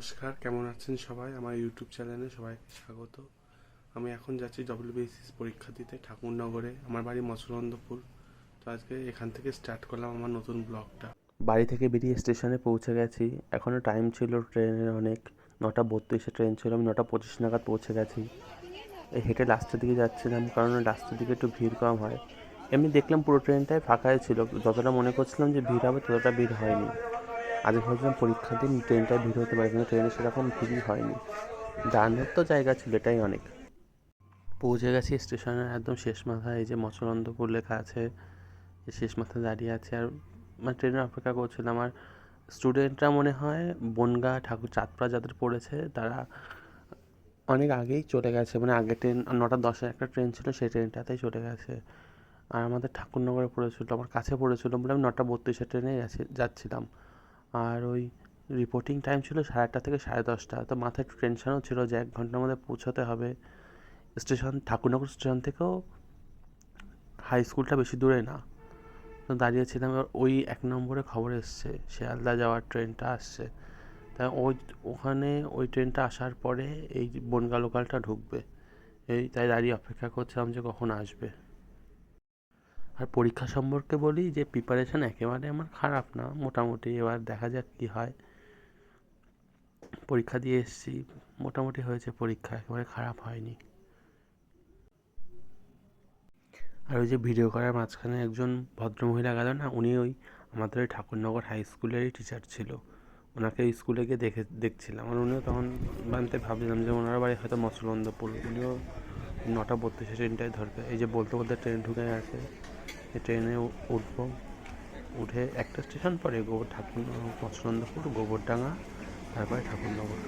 নমস্কার, কেমন আছেন সবাই? আমার ইউটিউব চ্যানেলে সবাইকে স্বাগত। আমি এখন যাচ্ছি ডব্লিউবিএসএস পরীক্ষা দিতে, ঠাকুরনগরে। আমার বাড়ি মসলন্দপুর। তো আজকে এখান থেকে স্টার্ট করলাম আমার নতুন ব্লগটা। বাড়ি থেকে বেরিয়ে স্টেশনে পৌঁছে গেছি। এখনও টাইম ছিল ট্রেনের অনেক। নটা বত্রিশে ট্রেন ছিল, আমি নটা পঁচিশ নাগাদ পৌঁছে গেছি। এই হেঁটে লাস্টের দিকে যাচ্ছিলাম, কারণ লাস্টের দিকে একটু ভিড় কম হয়। এমনি দেখলাম পুরো ট্রেনটাই ফাঁকাই ছিল। যতটা মনে করছিলাম যে ভিড় হবে, ততটা ভিড় হয়নি। আজকে ভাবছিলাম পরীক্ষার দিন ট্রেনটায় ভিড় হতে পারে, কিন্তু ট্রেনে সেরকম ভিড়ই হয়নি। দাঁড়ানোর তো জায়গা ছিল, এটাই অনেক। পৌঁছে গেছি স্টেশনের একদম শেষ মাথায়, এই যে মৎস্যনন্দপুর লেখা আছে শেষ মাথায় দাঁড়িয়ে আছে। আর মানে ট্রেনের অপেক্ষা করছিলাম, আর স্টুডেন্টরা মনে হয় বনগা, ঠাকুর, চাঁদপাড়া যাদের পড়েছে, তারা অনেক আগেই চলে গেছে। মানে আগে ট্রেন, নটা দশে একটা ট্রেন ছিল, সেই ট্রেনটাতেই চলে গেছে। আর আমাদের ঠাকুরনগরে পড়েছিল, আমার কাছে পড়েছিল, বলে আমি নটা বত্রিশে ট্রেনে যাচ্ছিলাম। আর ওই রিপোর্টিং টাইম ছিল সাড়ে আটটা থেকে সাড়ে দশটা। তো মাথায় একটু টেনশনও ছিল যে এক ঘণ্টার মধ্যে পৌঁছাতে হবে। স্টেশন ঠাকুরনগর স্টেশন থেকেও হাই স্কুলটা বেশি দূরে না। তো দাঁড়িয়েছিলাম এবার ওই এক নম্বরে খবর এসছে, শিয়ালদা যাওয়ার ট্রেনটা আসছে। তাই ওই, ওখানে ওই ট্রেনটা আসার পরে এই বনগা লোকালটা ঢুকবে। এই তাই দাঁড়িয়ে অপেক্ষা করছিলাম যে কখন আসবে। আর পরীক্ষা সম্পর্কে বলি যে প্রিপারেশান একেবারে আমার খারাপ না। মোটামুটি এবার দেখা যাক কী হয়। পরীক্ষা দিয়ে এসেছি, মোটামুটি হয়েছে পরীক্ষা, একেবারে খারাপ হয়নি। আর ওই যে ভিডিও করার মাঝখানে একজন ভদ্রমহিলা গেল না, উনি ওই আমাদের ওই ঠাকুরনগর হাই স্কুলেরই টিচার ছিল। ওনাকে স্কুলে গিয়ে দেখে, দেখছিলাম। আর উনিও তখন বানতে ভাবছিলাম যে ওনার বাড়ি হয়তো মসলন্দপুর। উনিও নটা বত্রিশে ট্রেনটাই ধরবে এই যে বলতে বলতে ট্রেন ঢুকে গেছে। ট্রেনে উঠবো। উঠে একটা স্টেশন পরে গোবর ঠাকুর, মৎস্যনন্দপুর, গোবরডাঙ্গা, তারপরে ঠাকুরনগর।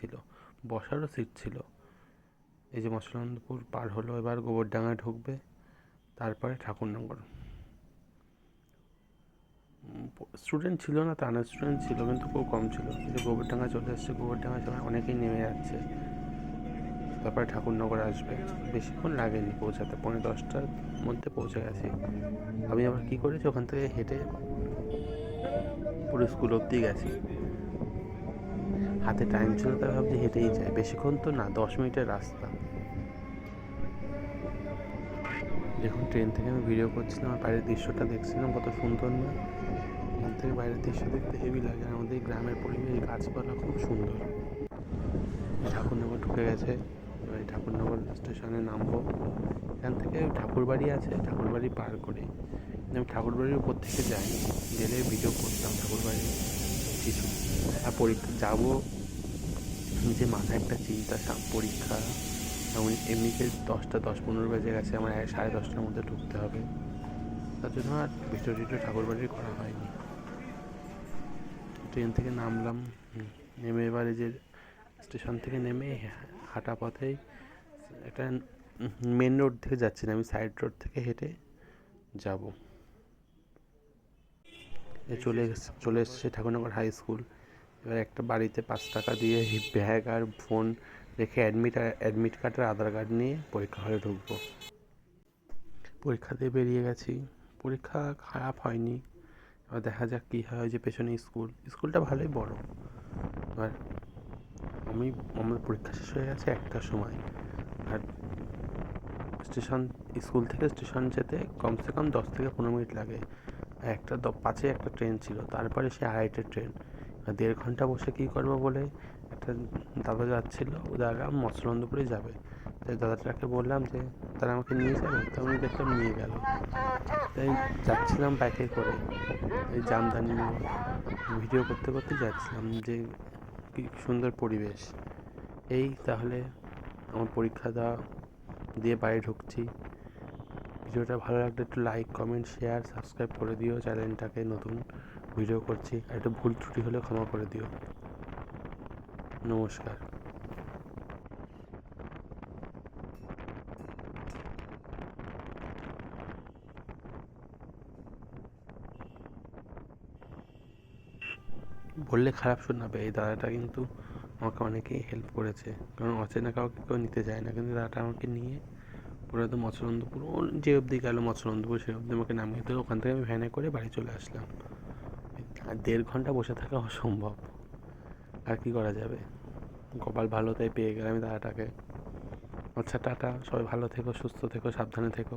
ছিল, বসারও সিট ছিল। এই যে মৎস্যনন্দপুর পার হলো, এবার গোবরডাঙ্গায় ঢুকবে, তারপরে ঠাকুরনগর। স্টুডেন্ট ছিল না তা না স্টুডেন্ট ছিল কিন্তু খুব কম ছিল। যে গোবরডাঙ্গা চলে এসছে, গোবরডাঙ্গায় সবাই অনেকেই নেমে যাচ্ছে। তারপরে ঠাকুরনগর আসবে। বেশিক্ষণ লাগেনি পৌঁছাতে, পৌনে দশটার মধ্যে পৌঁছে গেছি। আমি আবার কী করেছি, ওখান থেকে হেঁটে পুরো স্কুল অবধি গেছি। হাতে টাইম ছিল, তাই ভাবছি হেঁটেই যাই। বেশিক্ষণ তো না, দশ মিনিটের রাস্তা। যখন ট্রেন থেকে আমি ভিডিও করছিলাম, আর বাইরের দৃশ্যটা দেখছিলাম, কত সুন্দর না। এখান থেকে বাইরের দৃশ্য দেখতে হেভি লাগে আর আমাদের গ্রামের পরিবেশ, গাছপালা খুব সুন্দর। ঠাকুরনগর ঢুকে গেছে, এবার ঠাকুরনগর স্টেশনে নামবো। এখান থেকে ঠাকুরবাড়ি আছে, ঠাকুরবাড়ি পার করে। আমি ঠাকুরবাড়ির উপর থেকে যাই গেলে ভিডিও করতাম ঠাকুরবাড়ির কিছু। আর পরীক্ষা যাব যে মাথায় একটা চিন্তা পরীক্ষা এমন এমনিতে দশটা, দশ পনেরো বেজে গেছে, আমার সাড়ে দশটার মধ্যে ঢুকতে হবে। তার জন্য আর ভিডিও টিডিও ঠাকুরবাড়ির করা হয়নি। ট্রেন থেকে নামলাম নেমে এবারে যে স্টেশন থেকে নেমে হাঁটা পথেই একটা মেন রোড থেকে যাচ্ছি না, আমি সাইড রোড থেকে হেঁটে যাব। চলে চলে এসেছে ঠাকুরনগর হাই স্কুল। এবার একটা বাড়িতে পাঁচ টাকা দিয়ে ব্যাগ আর ফোন রেখে অ্যাডমিট আর অ্যাডমিট কার্ড আর আধার কার্ড নিয়ে পরীক্ষা হলে ঢুকবো। পরীক্ষা দিয়ে বেরিয়ে গেছি। পরীক্ষা খারাপ হয়নি। এবার দেখা যাক কী হয় যে পেছনে স্কুল। স্কুলটা ভালোই বড়। এবার আমি, আমার পরীক্ষা শেষ হয়ে গেছে একটার সময়। আর স্টেশন, স্কুল থেকে স্টেশন যেতে কমসে কম দশ থেকে পনেরো মিনিট লাগে। একটা পাঁচে একটা ট্রেন ছিল, তারপরে সে আড়াইটের ট্রেন। দেড় ঘণ্টা বসে কী করব বলে একটা দাদা যাচ্ছিল ও দাদা মৎস্যনন্দপুরে যাবে। তাই দাদাটাকে বললাম যে, তারা আমাকে নিয়ে যাবে? তো উনি দেখলাম নিয়ে গেল। তাই যাচ্ছিলাম বাইকে করে। এই জামদানি ভিডিও করতে করতে যাচ্ছিলাম যে, কি সুন্দর পরিবেশ। এই তাহলে আমার পরীক্ষা দেওয়া দিয়ে বাড়ি ঢুকছি। ভিডিওটা ভালো লাগলে একটু লাইক কমেন্ট শেয়ার সাবস্ক্রাইব করে দিও। চ্যানেলটাকে নতুন ভিডিও করছি। একটু ভুল ত্রুটি হলে ক্ষমা করে দিও। নমস্কার। বললে খারাপ শোনাবে, এই দাদাটা কিন্তু আমাকে অনেকেই হেল্প করেছে। কারণ অচেনা কাউকে কেউ নিতে চায় না, কিন্তু দাদাটা আমাকে নিয়ে পুরো তো মৎস্যনন্দপুর যে অবধি গেলো মৎস্যনন্দপুর সে অবধি আমাকে নামিয়ে দিল। ওখান থেকে আমি ভ্যানে করে বাড়ি চলে আসলাম। আর দেড় ঘণ্টা বসে থাকা অসম্ভব। আর কি করা যাবে? কপাল ভালো তাই পেয়ে গেলাম আমি দাদাটাকে। আচ্ছা টাটা, সবাই ভালো থেকো, সুস্থ থেকো, সাবধানে থেকো।